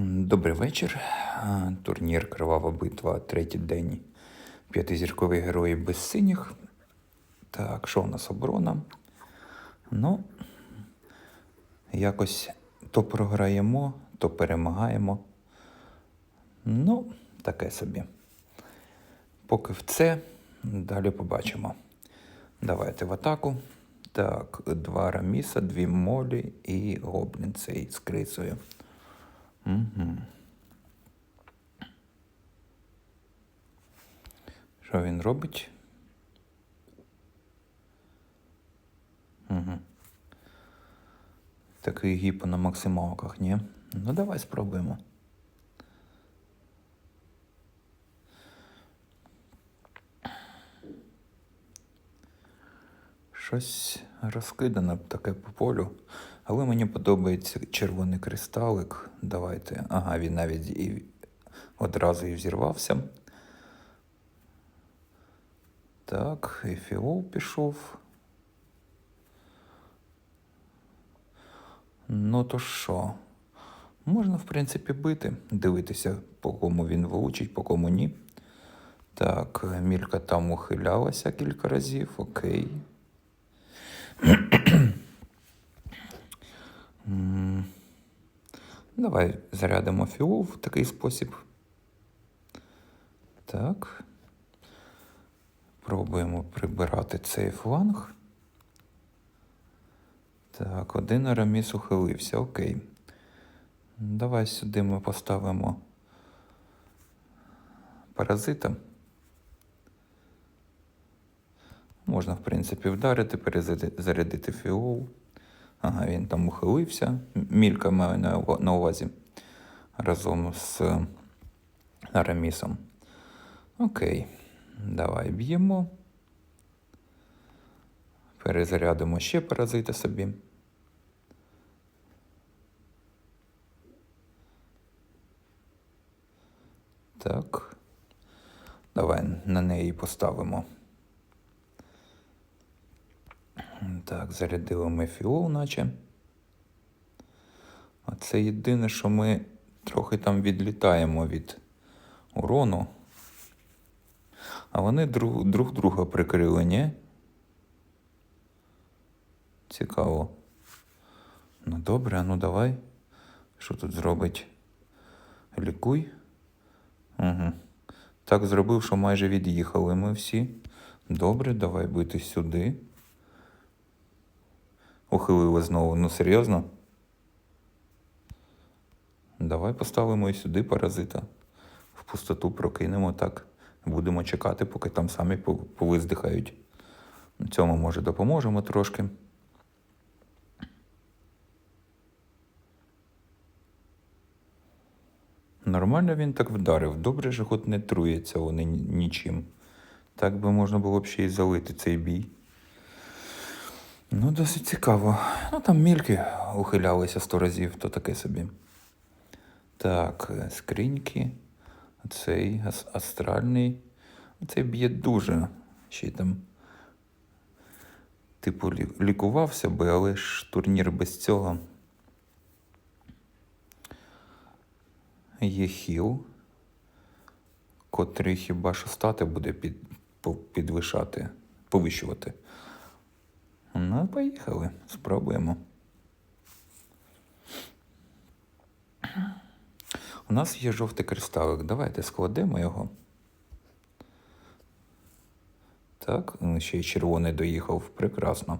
Добрий вечір. Турнір Кривава битва, третій день. П'ятизіркові герої без синіх. Так, що у нас оборона? Ну, якось то програємо, то перемагаємо. Ну, таке собі. Поки в це, далі побачимо. Давайте в атаку. Так, два раміса, дві молі і гоблін цей з крисою. Угу. Що він робить? Угу. Такий гіпо на максималках, ні? Ну давай спробуємо. Щось розкидане таке по полю. Але мені подобається червоний кристалик. Давайте. Ага, він навіть і одразу і взірвався. Так, і фіол пішов. Ну то що? Можна, в принципі, бити, дивитися, по кому він влучить, по кому ні. Так, мілька там ухилялася кілька разів, окей. Давай зарядимо фіол в такий спосіб. Так. Пробуємо прибирати цей фланг. Так, один араміс ухилився, окей. Давай сюди ми поставимо паразита. Можна, в принципі, вдарити, перезарядити фіол. Ага, він там ухилився. Мілька маю на увазі разом з е, Арамісом. Окей, давай б'ємо. Перезарядимо ще паразита собі. Так. Давай на неї поставимо. Так, зарядили ми фіол, наче. А це єдине, що ми трохи там відлітаємо від урону. А вони друг, друг друга прикрили, ні? Цікаво. Ну добре, а ну давай. Що тут зробить? Лікуй. Угу. Так зробив, що майже від'їхали ми всі. Добре, давай бити сюди. Ухилили знову. Ну серйозно? Давай поставимо і сюди паразита. В пустоту прокинемо так. Будемо чекати, поки там самі повиздихають. Цьому, може, допоможемо трошки. Нормально він так вдарив. Добре, що хоч не трується вони нічим. Так би можна було б ще й залити цей бій. Ну, досить цікаво. Ну, там мільки ухилялися сто разів, то таке собі. Так, е, скриньки. Цей астральний. Цей б'є дуже. Ще й там. Типу, лікувався би, але ж турнір без цього. Є хіл, котрий хіба що стати буде під, підвищати, повищувати. Ну, поїхали, спробуємо. У нас є жовтий кристалик. Давайте складемо його. Так, ще й червоний доїхав. Прекрасно.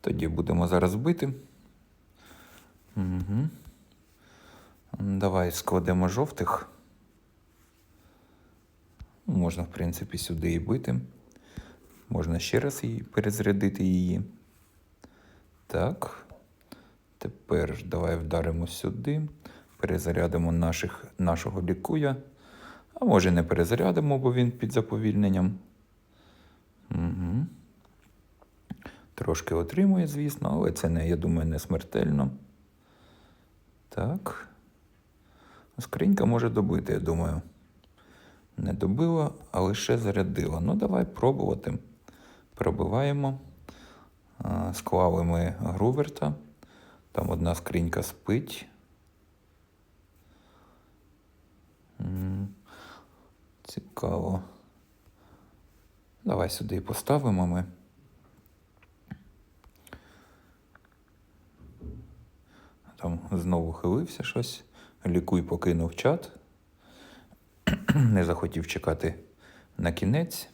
Тоді будемо зараз бити. Угу. Давай складемо жовтих. Можна, в принципі, сюди і бити. Можна ще раз її перезарядити її. Так. Тепер давай вдаримо сюди. Перезарядимо наших, нашого лікуя. А може не перезарядимо, бо він під заповільненням. Угу. Трошки отримує, звісно, але це не, я думаю, не смертельно. Так. Скринька може добити, я думаю. Не добила, а лише зарядила. Ну, давай пробувати. Пробиваємо. Склали ми Груверта. Там одна скринька спить. Цікаво. Давай сюди поставимо ми. Там знову хилився щось. Лікуй покинув чат. Не захотів чекати на кінець.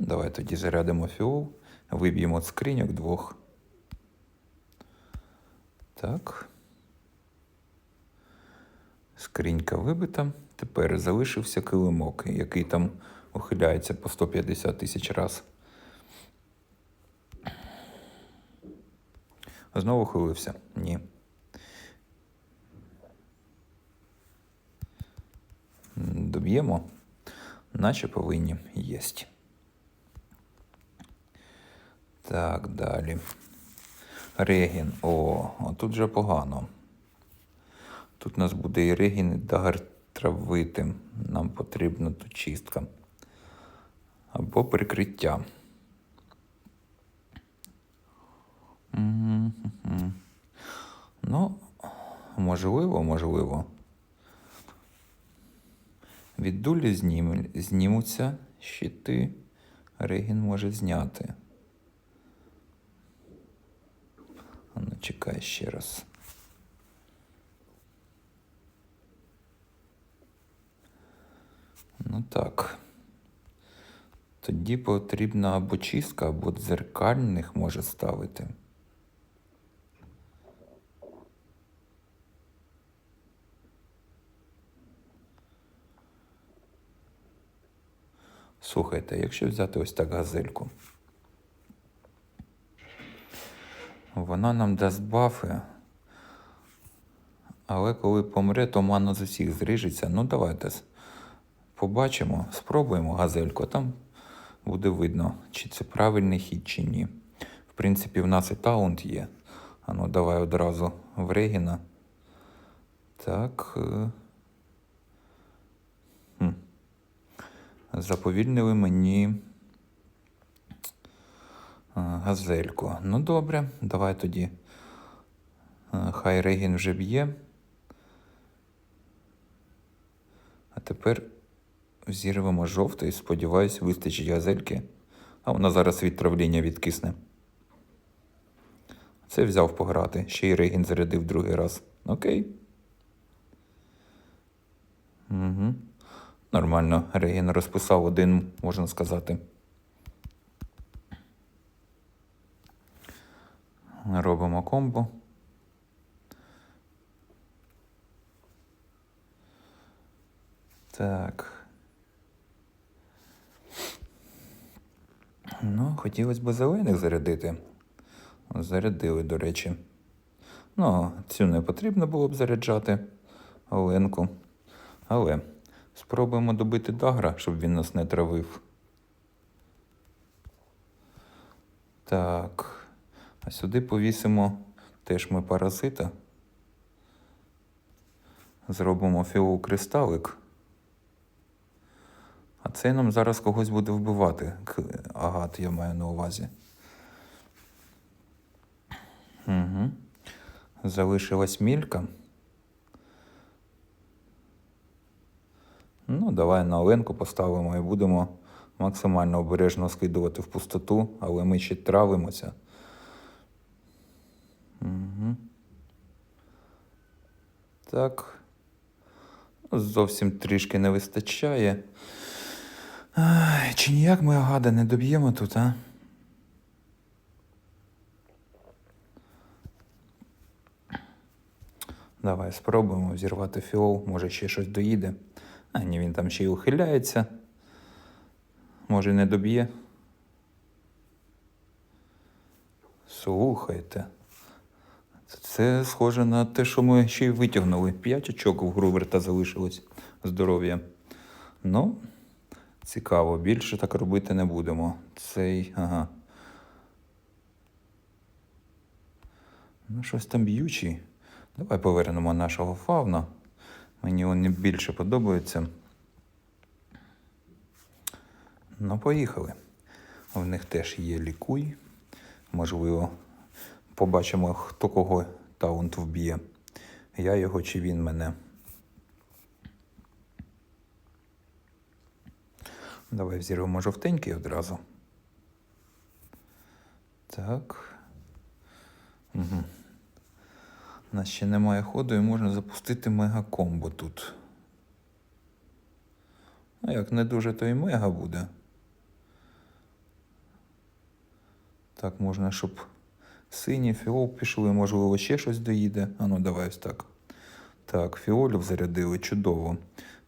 Давай тоді зарядимо фіол, виб'ємо скриньок двох. Так. Скринька вибита. Тепер залишився килимок, який там ухиляється по 150 тисяч раз. Знову хилився? Ні. Доб'ємо, наче повинні єсть. Так, далі. Регін. О, тут вже погано. Тут у нас буде і регін, і дагер травитим. Нам потрібна тут чистка. Або прикриття. Ну, можливо, можливо. Від дулі знім... знімуться щити. Регін може зняти. А ну, чекай ще раз. Ну так. Тоді потрібна або чистка, або дзеркальних може ставити. Слухайте, якщо взяти ось так газельку, вона нам дасть бафи, але коли помре, то мана з усіх зріжеться. Ну, давайте побачимо, спробуємо газельку, там буде видно, чи це правильний хід, чи ні. В принципі, в нас і таунт є. А ну, давай одразу в Регіна. Так. е. Хм. Заповільнили мені газельку. Ну добре, давай тоді. Хай Регін вже б'є. А тепер зірвемо жовтий. Сподіваюсь, вистачить газельки. А вона зараз від травління відкисне. Це взяв пограти. Ще й Регін зарядив другий раз. Окей. Угу. Нормально, Регін розписав один, можна сказати. Робимо комбо. Так. Ну, хотілося б зелених зарядити. Зарядили, до речі. Ну, цю не потрібно було б заряджати Оленку. Але спробуємо добити дагра, щоб він нас не травив. Так. А сюди повісимо теж ми паразита. Зробимо фіокристалик. А цей нам зараз когось буде вбивати. Агат, я маю на увазі. Угу. Залишилась мілька. Ну, давай на Оленку поставимо і будемо максимально обережно скидувати в пустоту, але ми ще травимося. Угу. Так. Зовсім трішки не вистачає. Ай, чи ніяк ми агада не доб'ємо тут, а? Давай спробуємо взірвати фіол, може ще щось доїде. А ні, він там ще й ухиляється. Може, не доб'є. Слухайте. Це схоже на те, що ми ще й витягнули. П'ять очок у Груверта залишилось здоров'я. Ну, цікаво, більше так робити не будемо. Цей. Ага. Ну, щось там б'ючий. Давай повернемо нашого фауна. Мені вони більше подобаються. Ну, поїхали. В них теж є лікуй. Можливо, Побачимо, хто кого таунт вб'є. Я його чи він мене. Давай взірвемо жовтенький одразу. Так. Угу. У нас ще немає ходу і можна запустити мега-комбо тут. Ну, як не дуже, то і мега буде. Так, можна, щоб синій фіол пішли, можливо, ще щось доїде. А ну, давай ось так. Так, фіолів зарядили чудово.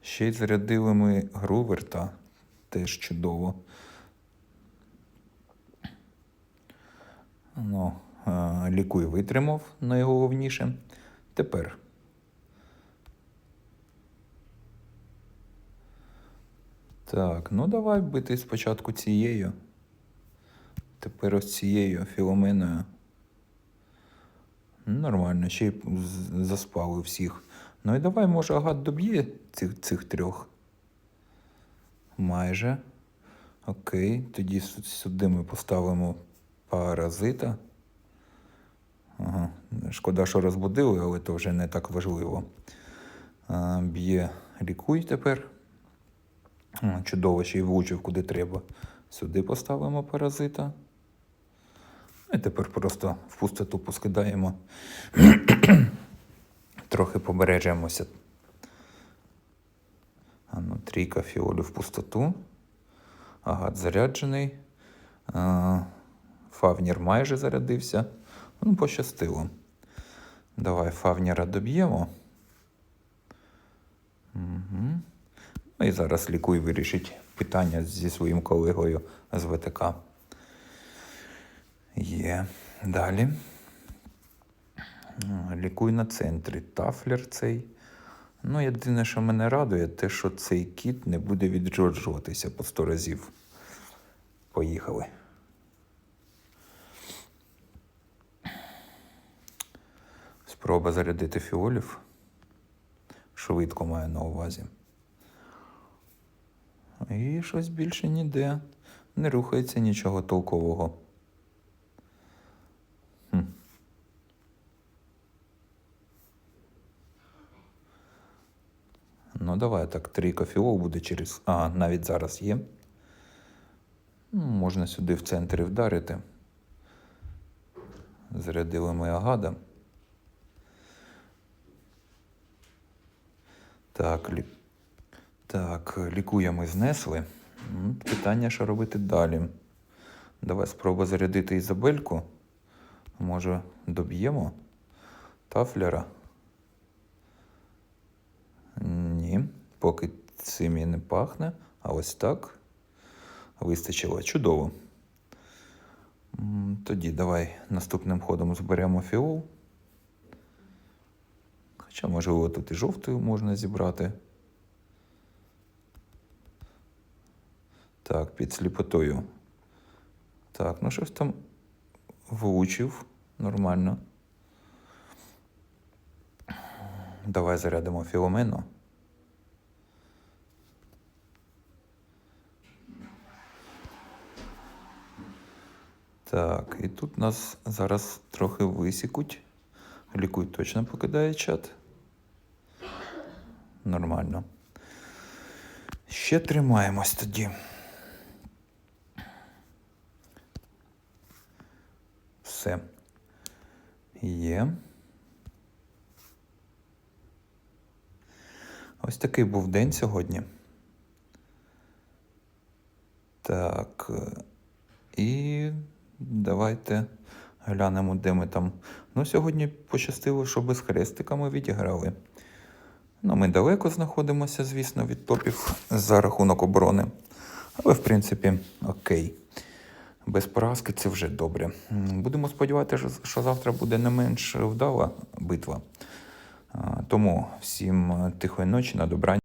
Ще й зарядили ми Груверта. Теж чудово. Ну, лікуй витримав найголовніше. Тепер. Так, ну давай бити спочатку цією. Тепер ось цією філоменою. Ну, Нормально, ще й заспали всіх. Ну і давай, може, агат доб'є цих, цих трьох. Майже. Окей, тоді сюди ми поставимо паразита. Ага. Шкода, що розбудили, але то вже не так важливо. Б'є лікуй тепер. Чудово, ще й влучив куди треба. Сюди поставимо паразита. І тепер просто в пустоту поскидаємо. Трохи побережемося. А ну, трійка фіолів в пустоту. Агат заряджений. А, Фавнір майже зарядився. Ну, пощастило. Давай Фавніра доб'ємо. Угу. Ну і зараз лікуй вирішить питання зі своїм колегою з ВТК. Є. Далі. Лікуй на центрі. Тафлер цей. Ну, єдине, що мене радує, те, що цей кіт не буде віджоджуватися по сто разів. Поїхали. Спроба зарядити фіолів. Швидко маю на увазі. І щось більше ніде. Не рухається нічого толкового. Ну, давай так, трійка фіол буде через. А, навіть зараз є. Ну, Можна сюди в центрі вдарити. Зарядили ми агада. Так, лі... так, лікує ми знесли. Питання, що робити далі. Давай спробуй зарядити Ізабельку. Може, доб'ємо тафлера? Поки цим і не пахне. А ось так. Вистачило. Чудово. Тоді давай наступним ходом зберемо фіол. Хоча, можливо, тут і жовтою можна зібрати. Так, під сліпотою. Так, ну щось там влучив. Нормально. Давай зарядимо філомену. Так, і тут нас зараз трохи висікуть. Лікуй точно покидає чат. Нормально. Ще тримаємось тоді. Все. Є. Ось такий був день сьогодні. Так. І давайте глянемо, де ми там. Ну, сьогодні пощастило, що без хрестика ми відіграли. Ну, ми далеко знаходимося, звісно, від топів за рахунок оборони. Але, в принципі, окей. Без поразки це вже добре. Будемо сподіватися, що завтра буде не менш вдала битва. Тому всім тихої ночі, на добраніч.